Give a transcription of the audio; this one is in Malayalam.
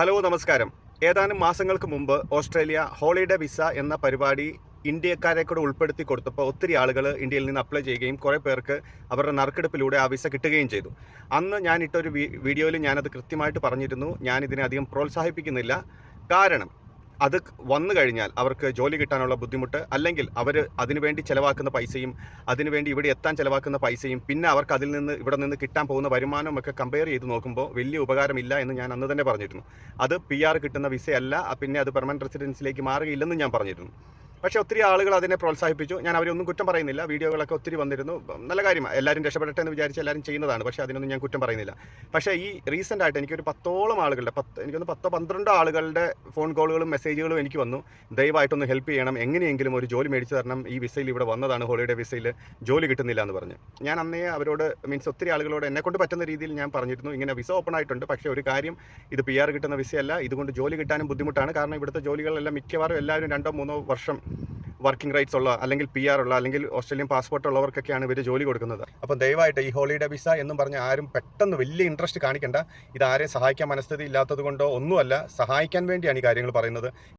ഹലോ നമസ്കാരം. ഏതാനും മാസങ്ങൾക്ക് മുമ്പ് ഓസ്ട്രേലിയ ഹോളിഡേ വിസ എന്ന പരിപാടി ഇന്ത്യക്കാരെ കൂടെ ഉൾപ്പെടുത്തി കൊടുത്തപ്പോൾ ഒത്തിരി ആളുകൾ ഇന്ത്യയിൽ നിന്ന് അപ്ലൈ ചെയ്യുകയും കുറേ പേർക്ക് അവരുടെ നറുക്കെടുപ്പിലൂടെ ആ വിസ കിട്ടുകയും ചെയ്തു. അന്ന് വീ- വീഡിയോയിൽ ഞാനത് കൃത്യമായിട്ട് പറഞ്ഞിരുന്നു. ഞാൻ ഇതിനെ അധികം പ്രോത്സാഹിപ്പിക്കുന്നില്ല. കാരണം അത് വന്നു കഴിഞ്ഞാൽ അവർക്ക് ജോലി കിട്ടാനുള്ള ബുദ്ധിമുട്ട് അല്ലെങ്കിൽ അവർ അതിനുവേണ്ടി ചിലവാക്കുന്ന പൈസയും അതിനുവേണ്ടി ഇവിടെ എത്താൻ ചിലവാക്കുന്ന പൈസയും പിന്നെ അവർക്ക് അതിൽ നിന്ന് ഇവിടെ നിന്ന് കിട്ടാൻ പോകുന്ന വരുമാനവും ഒക്കെ കമ്പയർ ചെയ്ത് നോക്കുമ്പോൾ വലിയ ഉപകാരമില്ല എന്ന് ഞാൻ അന്ന് തന്നെ പറഞ്ഞിരുന്നു. അത് പി ആർ കിട്ടുന്ന വിസയല്ല പിന്നെ അത് പെർമനന്റ് റെസിഡൻസിലേക്ക് മാറുകയില്ലെന്ന് ഞാൻ പറഞ്ഞിരുന്നു. പക്ഷേ ഒത്തിരി ആളുകൾ അതിനെ പ്രോത്സാഹിപ്പിച്ചു. ഞാൻ അവരെ ഒന്നും കുറ്റം പറയുന്നില്ല. വീഡിയോകളൊക്കെ ഒത്തിരി വന്നിരുന്നു. നല്ല കാര്യമാണ് എല്ലാവരും രക്ഷപ്പെടട്ടെ എന്ന് വിചാരിച്ച് എല്ലാവരും ചെയ്യുന്നതാണ്. പക്ഷേ അതിനൊന്നും ഞാൻ കുറ്റം പറയുന്നില്ല. പക്ഷേ ഈ റീസെന്റ് ആയിട്ട് എനിക്കൊരു പത്തോളം ആളുകളുടെ പത്ത് എനിക്കൊന്ന് പത്തോ പന്ത്രണ്ടോ ആളുകളുടെ ഫോൺ കോളുകളും മെസ്സേജുകളും എനിക്ക് വന്നു. ദയവായിട്ടൊന്ന് ഹെൽപ്പ് ചെയ്യണം. എങ്ങനെയെങ്കിലും ഒരു ജോലി മേടിച്ചു തരണം. ഈ വിസയിൽ ഇവിടെ വന്നതാണ്. ഹോളിഡേ വിസയിൽ ജോലി കിട്ടുന്നില്ല എന്ന് പറഞ്ഞ്. ഞാൻ അന്നേ അവരോട് മീൻസ് ഒത്തിരി ആളുകളോട് എന്നെ കൊണ്ട് പറ്റുന്ന രീതിയിൽ ഞാൻ പറഞ്ഞിരുന്നു. ഇങ്ങനെ വിസ ഓപ്പൺ ആയിട്ടുണ്ട്. പക്ഷേ ഒരു കാര്യം ഇത് പി ആർ കിട്ടുന്ന വിസയല്ല ഇതുകൊണ്ട് ജോലി കിട്ടാനും ബുദ്ധിമുട്ടാണ്. കാരണം ഇവിടുത്തെ ജോലികളെല്ലാം മിക്കവാറും എല്ലാവരും രണ്ടോ മൂന്നോ വർഷം വർക്കിംഗ് റൈറ്റ്സ് ഉള്ള അല്ലെങ്കിൽ പി ആർ ഉള്ള അല്ലെങ്കിൽ ഓസ്ട്രേലിയൻ പാസ്പോർട്ട് ഉള്ളവർക്കൊക്കെയാണ് ഇവർ ജോലി കൊടുക്കുന്നത്. അപ്പം ദയവായിട്ട് ഈ ഹോളിഡേ വിസ എന്നും പറഞ്ഞ് ആരും പെട്ടെന്ന് വലിയ ഇൻട്രസ്റ്റ് കാണിക്കേണ്ട. ഇത് ആരെയും സഹായിക്കാൻ മനസ്ഥിതി ഇല്ലാത്തത് കൊണ്ടോ ഒന്നുമല്ല സഹായിക്കാൻ വേണ്ടിയാണ് ഈ കാര്യങ്ങൾ പറയുന്നത്.